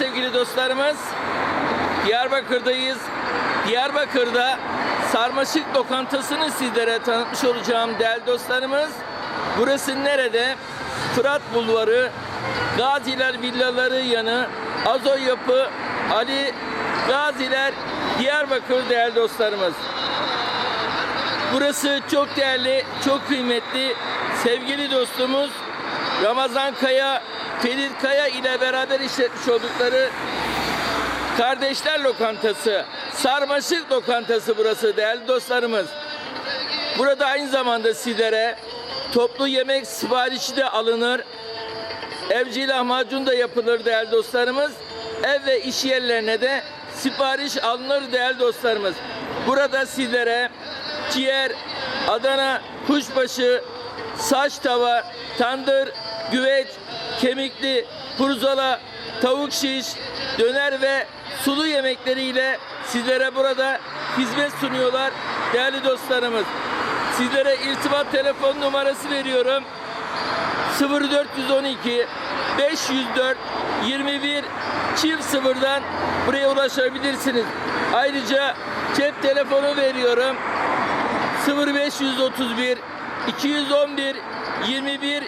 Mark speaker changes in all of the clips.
Speaker 1: sevgili dostlarımız. Diyarbakır'dayız. Diyarbakır'da Sarmaşık Lokantası'nı sizlere tanıtmış olacağım değerli dostlarımız. Burası nerede? Fırat Bulvarı, Gaziler Villaları yanı, Azo Yapı, Ali Gaziler, Diyarbakır değerli dostlarımız. Burası çok değerli, çok kıymetli sevgili dostumuz Ramazan Kaya, Ferit Kaya ile beraber işletmiş oldukları Kardeşler Lokantası, Sarmaşık Lokantası burası değerli dostlarımız. Burada aynı zamanda sizlere toplu yemek siparişi de alınır. Evci lahmacun da yapılır değerli dostlarımız. Ev ve iş yerlerine de sipariş alınır değerli dostlarımız. Burada sizlere ciğer, Adana kuşbaşı, saç tava, tandır, güveç, kemikli, kurzola, tavuk şiş, döner ve sulu yemekleriyle sizlere burada hizmet sunuyorlar değerli dostlarımız. Sizlere irtibat telefon numarası veriyorum. 0412 504 21 çift sıfırdan buraya ulaşabilirsiniz. Ayrıca cep telefonu veriyorum. 0531 211 21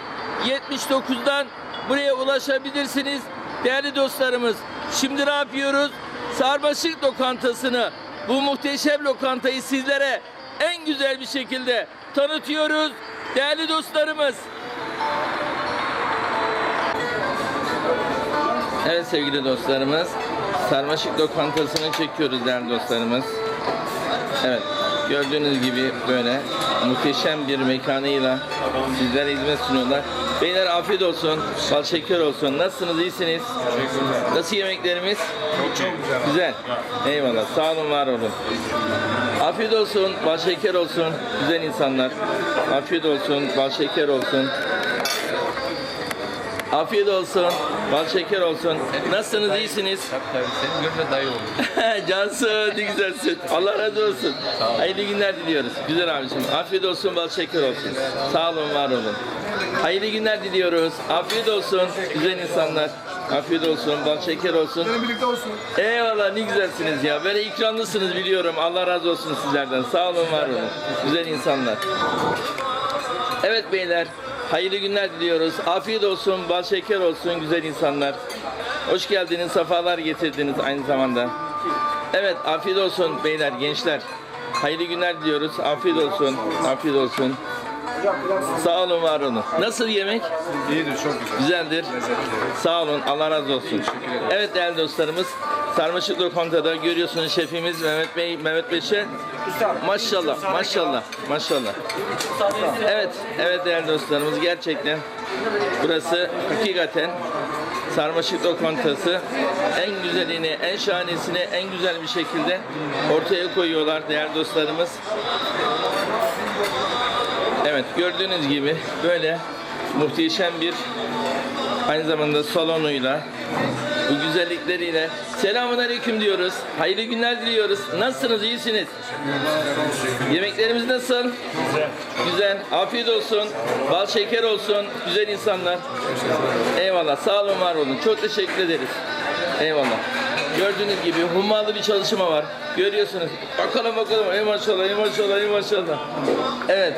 Speaker 1: 79'dan buraya ulaşabilirsiniz. Değerli dostlarımız, şimdi ne yapıyoruz? Sarmaşık lokantasını, bu muhteşem lokantayı sizlere en güzel bir şekilde tanıtıyoruz. Değerli dostlarımız, Evet sevgili dostlarımız, Sarmaşık lokantasını çekiyoruz değerli dostlarımız. Evet, gördüğünüz gibi böyle muhteşem bir mekanıyla sizlere hizmet sunuyorlar. Beyler afiyet olsun, bal şeker olsun. Nasılsınız, iyisiniz? Nasıl yemeklerimiz?
Speaker 2: Çok güzel.
Speaker 1: Güzel. Eyvallah, sağ olun, var olun. Afiyet olsun, bal şeker olsun, güzel insanlar. Afiyet olsun, bal şeker olsun. Afiyet olsun, bal şeker olsun. Nasılsınız, iyisiniz?
Speaker 2: Tabii tabii seni görünce dayı olur.
Speaker 1: Cansın, ne güzelsin. Allah razı olsun. Hayırlı günler diliyoruz. Güzel abicim. Afiyet olsun, bal şeker olsun. Sağ olun, var olun. Hayırlı günler diliyoruz. Afiyet olsun, güzel insanlar. Afiyet olsun, bal şeker olsun.
Speaker 3: birlikte olsun.
Speaker 1: Eyvallah, ne güzelsiniz ya. Böyle ikramlısınız biliyorum. Allah razı olsun sizlerden. Sağ olun, var olun. Güzel insanlar. Evet beyler, hayırlı günler diliyoruz. Afiyet olsun, bal şeker olsun güzel insanlar. Hoş geldiniz, sefalar getirdiniz aynı zamanda. Evet, afiyet olsun beyler, gençler. Hayırlı günler diliyoruz. Afiyet olsun, afiyet olsun. Sağ olun, var olun. Nasıl yemek?
Speaker 2: İyidir çok güzel.
Speaker 1: Güzeldir. Sağ olun. Allah razı olsun. Evet değerli dostlarımız. Sarmaşık Lokanta'da görüyorsunuz şefimiz Mehmet Bey, Mehmet Beşe. Maşallah, maşallah, maşallah. Evet, evet değerli dostlarımız gerçekten burası hakikaten Sarmaşık Lokantası en güzelini, en şahanesini en güzel bir şekilde ortaya koyuyorlar değerli dostlarımız. Evet gördüğünüz gibi böyle muhteşem bir aynı zamanda salonuyla bu güzellikleriyle selamun aleyküm diyoruz. Hayırlı günler diliyoruz. Nasılsınız? iyisiniz? Yemeklerimiz nasıl? Güzel. Güzel. Afiyet olsun. Bal şeker olsun. Güzel insanlar. Eyvallah. Sağ olun, var olun. Çok teşekkür ederiz. Eyvallah. Gördüğünüz gibi hummalı bir çalışma var. Görüyorsunuz. Bakalım bakalım. Ey maşallah, ey maşallah, ey maşallah. Evet.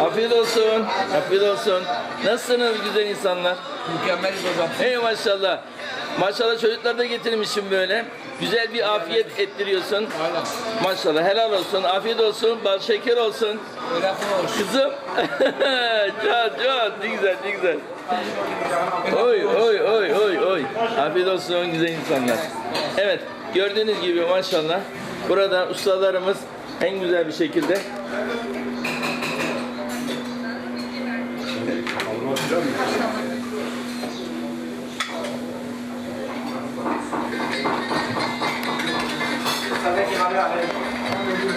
Speaker 1: Afiyet olsun. Afiyet olsun. Nasılsınız güzel insanlar?
Speaker 2: Mükemmel hocam.
Speaker 1: Ey maşallah. Maşallah çocuklar da getirmişim böyle. Güzel bir afiyet ettiriyorsun. Maşallah helal olsun. Afiyet olsun. Bal şeker olsun. Kızım. can can ne güzel ne güzel. Oy oy oy oy oy. Afiyet olsun güzel insanlar. Evet gördüğünüz gibi maşallah burada ustalarımız en güzel bir şekilde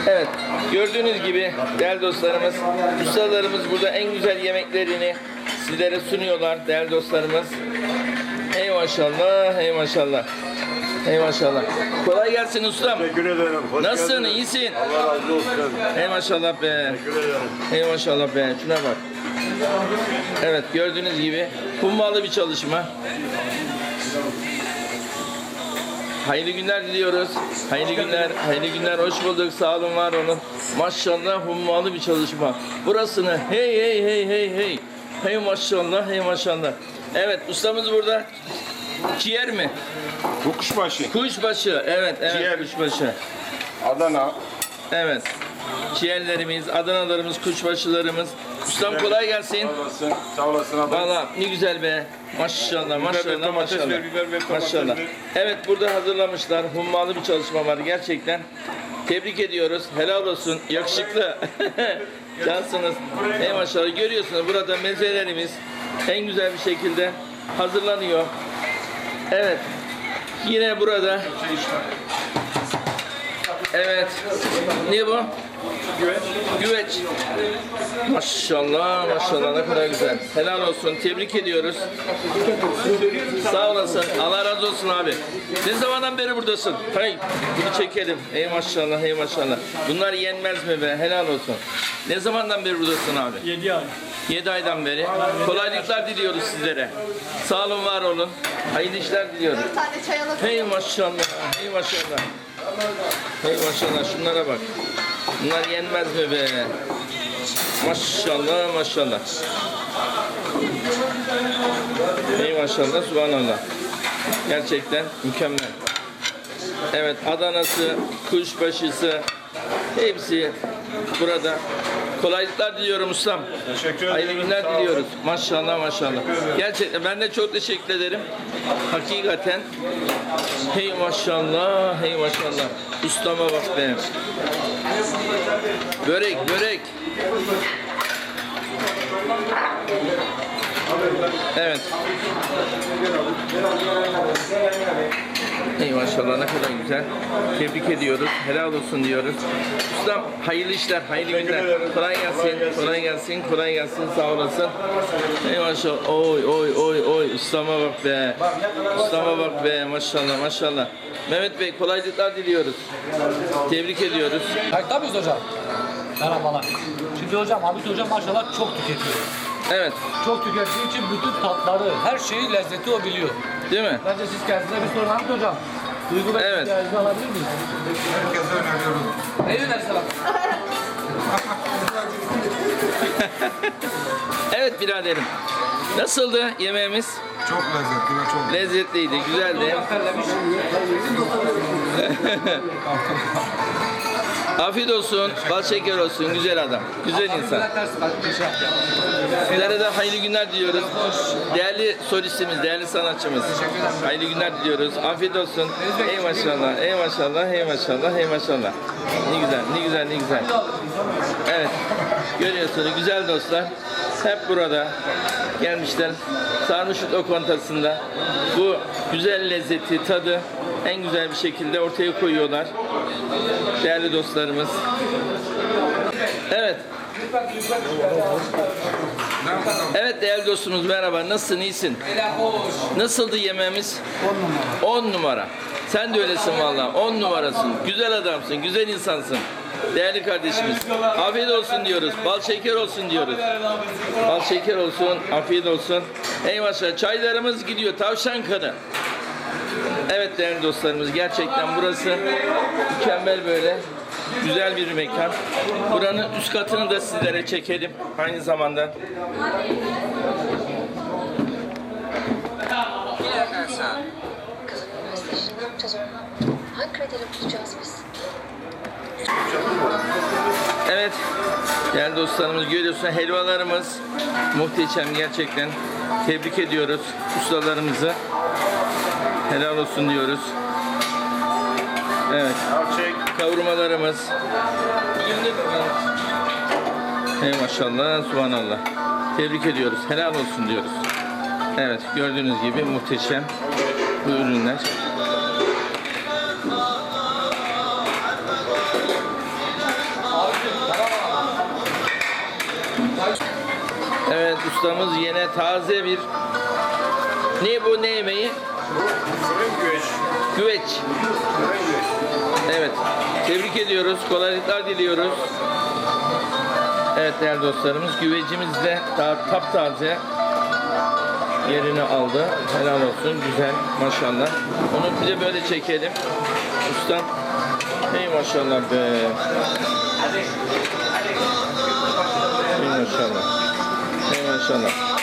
Speaker 1: Evet, gördüğünüz gibi değerli dostlarımız, ustalarımız burada en güzel yemeklerini sizlere sunuyorlar değerli dostlarımız. Ey maşallah, ey maşallah. Ey maşallah. Kolay gelsin ustam.
Speaker 4: Teşekkür ederim. Hoş
Speaker 1: Nasılsın,
Speaker 4: geldiniz.
Speaker 1: iyisin?
Speaker 4: Allah razı olsun.
Speaker 1: Ey maşallah be.
Speaker 4: Teşekkür ederim.
Speaker 1: Ey maşallah be. Şuna bak. Evet gördüğünüz gibi hummalı bir çalışma. Hayırlı günler diliyoruz. Hayırlı günler, hayırlı günler. Hoş bulduk. Sağ olun, var olun. Maşallah hummalı bir çalışma. Burasını hey hey hey hey hey. Hey maşallah, hey maşallah. Evet, ustamız burada. Ciğer mi?
Speaker 3: Bu kuşbaşı.
Speaker 1: Kuşbaşı. Evet, evet
Speaker 3: Ciğer.
Speaker 1: kuşbaşı.
Speaker 3: Adana.
Speaker 1: Evet. Ciğerlerimiz, Adanalarımız, kuşbaşılarımız. Ustam kolay gelsin.
Speaker 3: Sağ olasın. Sağ olasın adam.
Speaker 1: Valla ne güzel be. Maşallah, maşallah,
Speaker 3: domates
Speaker 1: maşallah.
Speaker 3: ver, biber ver,
Speaker 1: maşallah.
Speaker 3: ver.
Speaker 1: Evet burada hazırlamışlar. Hummalı bir çalışma var gerçekten. Tebrik ediyoruz. Helal olsun. Yakışıklı. Cansınız. Ey maşallah. Görüyorsunuz burada mezelerimiz en güzel bir şekilde hazırlanıyor. Evet. Yine burada. Evet. Ne bu? Güveç. Güveç. Maşallah maşallah ne kadar güzel. Helal olsun. Tebrik ediyoruz. Sağ olasın. Allah razı olsun abi. Ne zamandan beri buradasın? Hay bunu çekelim. Ey maşallah ey maşallah. Bunlar yenmez mi be? Helal olsun. Ne zamandan beri buradasın abi?
Speaker 4: 7 ay.
Speaker 1: 7 aydan beri. Kolaylıklar diliyoruz sizlere. Sağ olun var olun. Hayırlı işler diliyoruz.
Speaker 5: Bir tane çay alabilir
Speaker 1: Hey maşallah, hey maşallah. Hey maşallah şunlara bak. Bunlar yenmez mi be? Maşallah maşallah. Hey maşallah subhanallah. Gerçekten mükemmel. Evet Adana'sı, kuşbaşısı hepsi burada. Kolaylıklar diliyorum ustam.
Speaker 3: Teşekkür ederim.
Speaker 1: Hayırlı günler diliyoruz. Maşallah maşallah. Gerçekten ben de çok teşekkür ederim. Hakikaten. Hey maşallah, hey maşallah. Ustama bak be. Börek, börek. Evet. Hey maşallah ne kadar güzel. Tebrik ediyoruz. Helal olsun diyoruz. Ustam hayırlı işler, hayırlı günler.
Speaker 3: ederim.
Speaker 1: Kolay gelsin,
Speaker 3: Kolay gelsin.
Speaker 1: kolay gelsin. Sağ olasın. Hey maşallah. Oy oy oy oy. Ustama bak be. Ustama bak be. Maşallah maşallah. Mehmet Bey kolaylıklar diliyoruz. Tebrik ediyoruz.
Speaker 4: Kayıtta mıyız hocam? Merhabalar. Şimdi hocam Hamit hocam maşallah çok tüketiyor.
Speaker 1: Evet.
Speaker 4: Çok tükettiği için bütün tatları, her şeyi lezzeti o biliyor.
Speaker 1: Değil mi?
Speaker 4: Bence siz kendinize bir sorun Hamit hocam. Duygu ve
Speaker 1: Evet.
Speaker 4: ihtiyacını alabilir miyiz?
Speaker 3: Herkese öneriyorum.
Speaker 4: Ne var?
Speaker 1: Evet biraderim. Nasıldı yemeğimiz?
Speaker 3: Çok lezzetli ve çok
Speaker 1: Lezzetliydi, güzeldi.
Speaker 4: Hocam terlemiş.
Speaker 1: Afiyet olsun, bal şeker olsun, güzel adam, güzel insan. Sizlere de hayırlı günler diliyoruz. Değerli solistimiz, değerli sanatçımız. Hayırlı günler diliyoruz. Afiyet olsun. Ey maşallah, ey maşallah, ey maşallah, ey maşallah. Ne güzel, ne güzel, ne güzel. Evet, görüyorsunuz güzel dostlar. Hep burada gelmişler. Sarmışık lokantasında bu güzel lezzeti, tadı en güzel bir şekilde ortaya koyuyorlar. Değerli dostlarımız. Evet. Evet değerli dostumuz merhaba. Nasılsın? iyisin? Nasıldı yemeğimiz? 10 numara. 10 numara. Sen de öylesin valla. 10 numarasın. Güzel adamsın. Güzel insansın. Değerli kardeşimiz. Afiyet olsun diyoruz. Bal şeker olsun diyoruz. Bal şeker olsun. Afiyet olsun. Eyvallah. Çaylarımız gidiyor. Tavşan kanı. Evet değerli dostlarımız gerçekten burası mükemmel böyle güzel bir mekan. Buranın üst katını da sizlere çekelim aynı zamanda. Evet değerli dostlarımız görüyorsun helvalarımız muhteşem gerçekten. Tebrik ediyoruz ustalarımızı. Helal olsun diyoruz. Evet. Kavurmalarımız. Hey maşallah, subhanallah. Tebrik ediyoruz. Helal olsun diyoruz. Evet, gördüğünüz gibi muhteşem bu ürünler. Evet, ustamız yine taze bir ne bu ne yemeği? Güveç. Evet. Tebrik ediyoruz. Kolaylıklar diliyoruz. Evet değerli dostlarımız güvecimiz de daha taptaze yerini aldı. Helal olsun. Güzel maşallah. Onu bir de böyle çekelim. Ustam. Hey maşallah be. Hey maşallah. Hey maşallah.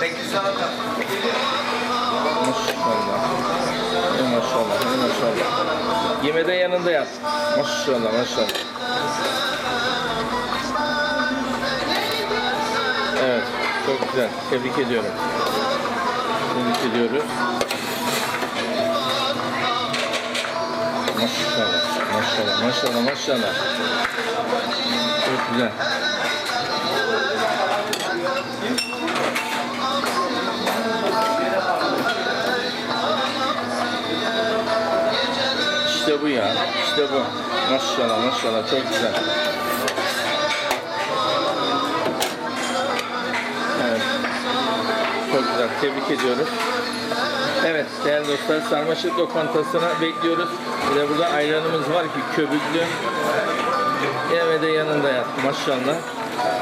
Speaker 3: 8 saat yap.
Speaker 1: Maşallah. Maşallah. Maşallah. Yemede yanında yap. Maşallah maşallah. Evet. Çok güzel. Tebrik ediyorum. Tebrik ediyoruz. Maşallah. Maşallah. Maşallah. Maşallah. Çok güzel. İşte bu ya. İşte bu. Maşallah maşallah çok güzel. Evet. Çok güzel. Tebrik ediyoruz. Evet değerli dostlar sarmaşık lokantasına bekliyoruz. Bir de burada ayranımız var ki köpüklü. Yeme de yanında yat. Maşallah.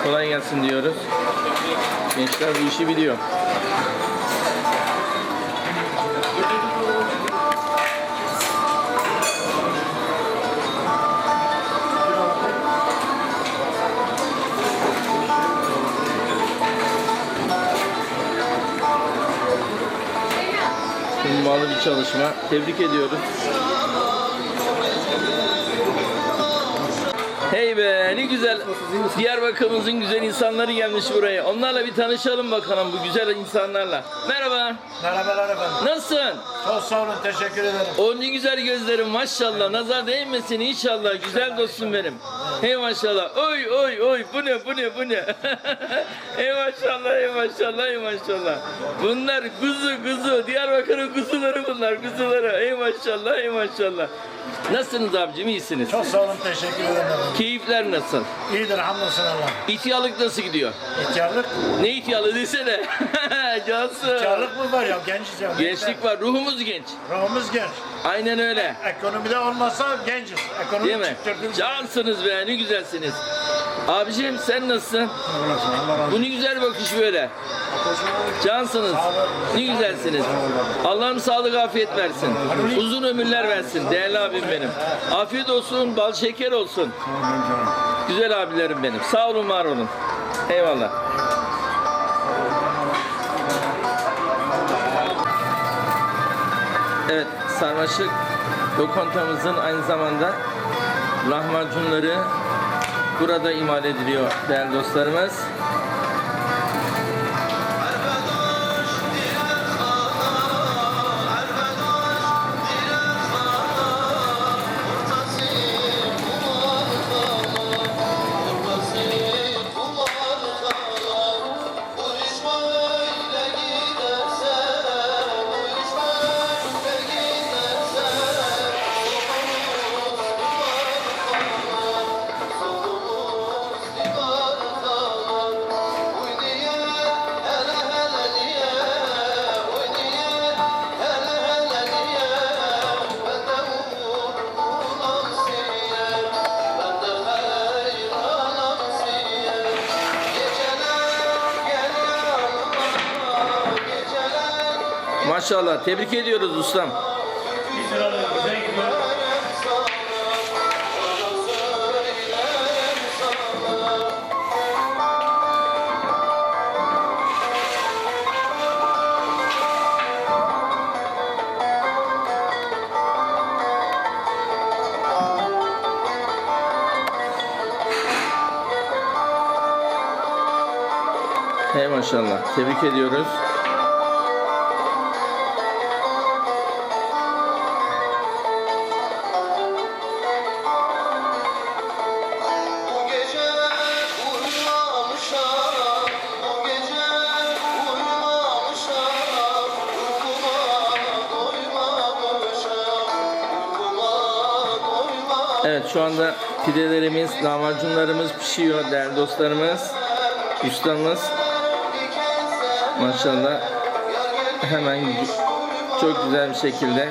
Speaker 1: Kolay gelsin diyoruz. Gençler bu işi biliyor. Hummalı bir çalışma. Tebrik ediyoruz. Hey be ne güzel. Diyarbakır'ımızın güzel insanları gelmiş buraya. Onlarla bir tanışalım bakalım bu güzel insanlarla. Merhaba.
Speaker 5: Merhabalar efendim.
Speaker 1: Nasılsın?
Speaker 5: Çok sağ olun, teşekkür ederim.
Speaker 1: O ne güzel gözlerim maşallah. Nazar değmesin inşallah. Güzel dostum benim. Hey maşallah. Oy oy oy. Bu ne bu ne bu ne. hey maşallah hey maşallah hey maşallah. Bunlar kuzu kuzu. Diyarbakır'ın kuzuları bunlar kuzuları. Hey maşallah hey maşallah. Nasılsınız abicim iyisiniz?
Speaker 5: Çok sağ olun, teşekkür ederim.
Speaker 1: Keyifler nasıl?
Speaker 5: İyidir, hamdolsun Allah.
Speaker 1: İhtiyarlık nasıl gidiyor?
Speaker 5: İhtiyarlık,
Speaker 1: Ne ihtiyarlığı desene. Cansın.
Speaker 5: ihtiyarlık mı var ya, genciz ya.
Speaker 1: Gençlik var. Ruhumuz genç.
Speaker 5: Ruhumuz genç.
Speaker 1: Aynen öyle.
Speaker 5: Ekonomide olmazsa genciz. Ekonomi
Speaker 1: Değil mi?
Speaker 5: çıktırdı.
Speaker 1: Cansınız be ne güzelsiniz. Abicim sen nasılsın? Bu ne güzel bakış böyle. Cansınız. Ne güzelsiniz. Allah'ım sağlık afiyet versin. Uzun ömürler versin. Değerli abim benim. Afiyet olsun, bal şeker olsun. Güzel abilerim benim. Sağ olun, var olun. Eyvallah. Sarmaşık lokantamızın aynı zamanda lahmacunları burada imal ediliyor değerli dostlarımız. Maşallah tebrik ediyoruz ustam. Hey maşallah. Tebrik ediyoruz. Evet şu anda pidelerimiz, lahmacunlarımız pişiyor değerli dostlarımız. Ustamız maşallah hemen çok güzel bir şekilde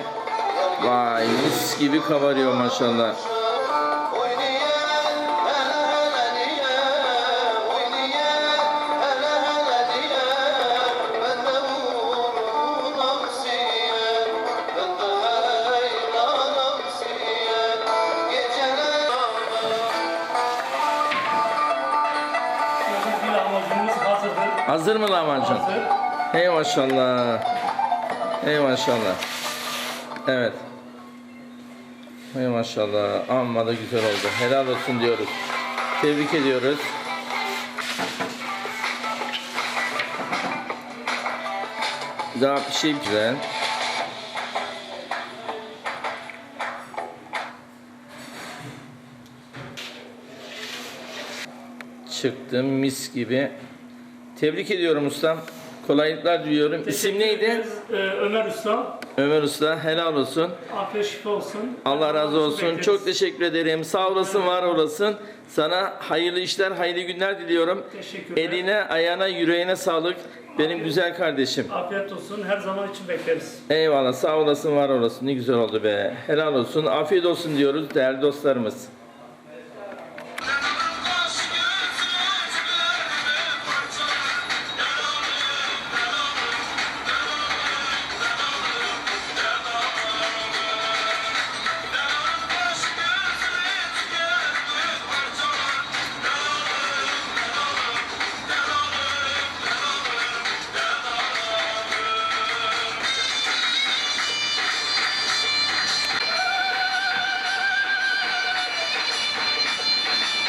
Speaker 1: vay mis gibi kabarıyor maşallah. Hazır mı lahmacun?
Speaker 4: Hazır.
Speaker 1: Hey maşallah. Hey maşallah. Evet. Hey maşallah. Amma da güzel oldu. Helal olsun diyoruz. Tebrik ediyoruz. Daha şey güzel. Çıktım mis gibi. Tebrik ediyorum ustam. Kolaylıklar diliyorum. İsim neydi?
Speaker 6: Ee, Ömer Usta.
Speaker 1: Ömer Usta. Helal olsun.
Speaker 6: Afiyet şifa olsun.
Speaker 1: Allah razı olsun.
Speaker 6: Bekleriz.
Speaker 1: Çok teşekkür ederim. Sağ olasın, var olasın. Sana hayırlı işler, hayırlı günler diliyorum.
Speaker 6: Teşekkürler.
Speaker 1: Eline, ayağına, yüreğine sağlık. Benim güzel kardeşim.
Speaker 6: Afiyet olsun. Her zaman için bekleriz.
Speaker 1: Eyvallah. Sağ olasın, var olasın. Ne güzel oldu be. Helal olsun. Afiyet olsun diyoruz değerli dostlarımız.